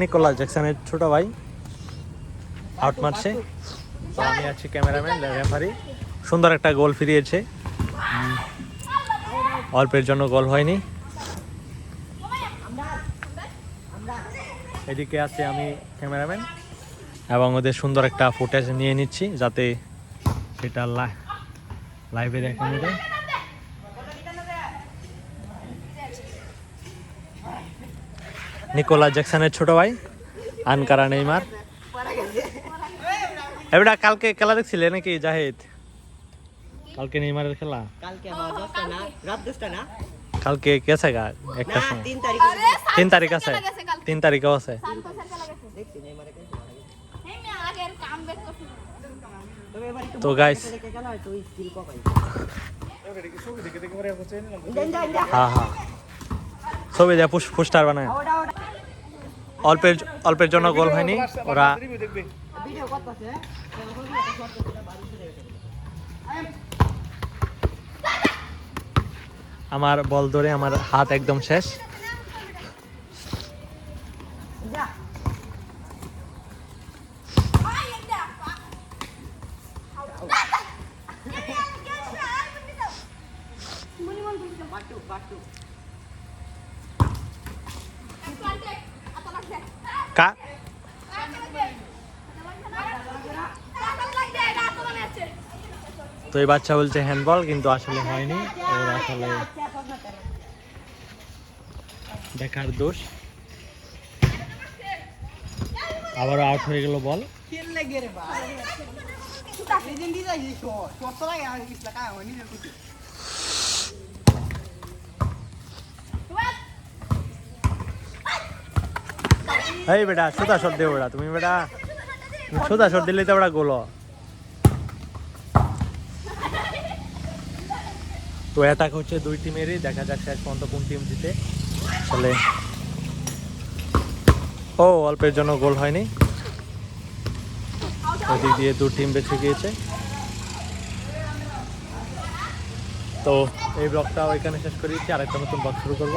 Nikola জ্যাকসনের ছোট ভাই out মারছে। আমি আছি ক্যামেরাম্যান, রেফারি। সুন্দর একটা গোল ফিরিয়েছে। অল্পের জন্য গোল হয়নি। এদিকে আছে আমি ক্যামেরাম্যান এবং ওদের সুন্দর একটা ফুটেজ নিয়ে নিচ্ছি যাতে সেটা লাইভে দেখানো যায়। নিকোলা জ্যাকসনের ছোট ভাই আনকারা নেইমার। এবারে কালকে খেলা দেখছিলে নাকি জাহিদ? কালকে নেইমারের খেলা? কালকে হওয়া দশটা না রাত না। কালকে গেছে গা একটা সময়। তিন তারিখ আছে। তিন তারিখও আছে। তো skill হ্যাঁ হ্যাঁ ছবি দেয় পুষ বানায়। অল্পের অল্পের জন্য গোল হয়নি ওরা আমার বল ধরে আমার হাত একদম শেষ কা? তো এই বাচ্চা বলছে হ্যান্ডবল কিন্তু আসলে হয়নি। ওর আসলে দেখার দোষ। আবারও আউট হয়ে গেল বল লাগে রে এই বেটা, সোজা শট দে বেটা তুমি বেটা। সোজা শট দিলেই তো বেটা গোল। তো অ্যাটাক হচ্ছে দুই টিমেরই দেখা যাক শেষ পর্যন্ত কোন টিম জিতে। আসলে ও, অল্পের জন্য গোল হয়নি। ওদিক দিয়ে দু টিম বেঁচে গিয়েছে। তো এই ব্লগটাও এখানে শেষ করেছি আরেকটা নতুন ব্লগ শুরু করব।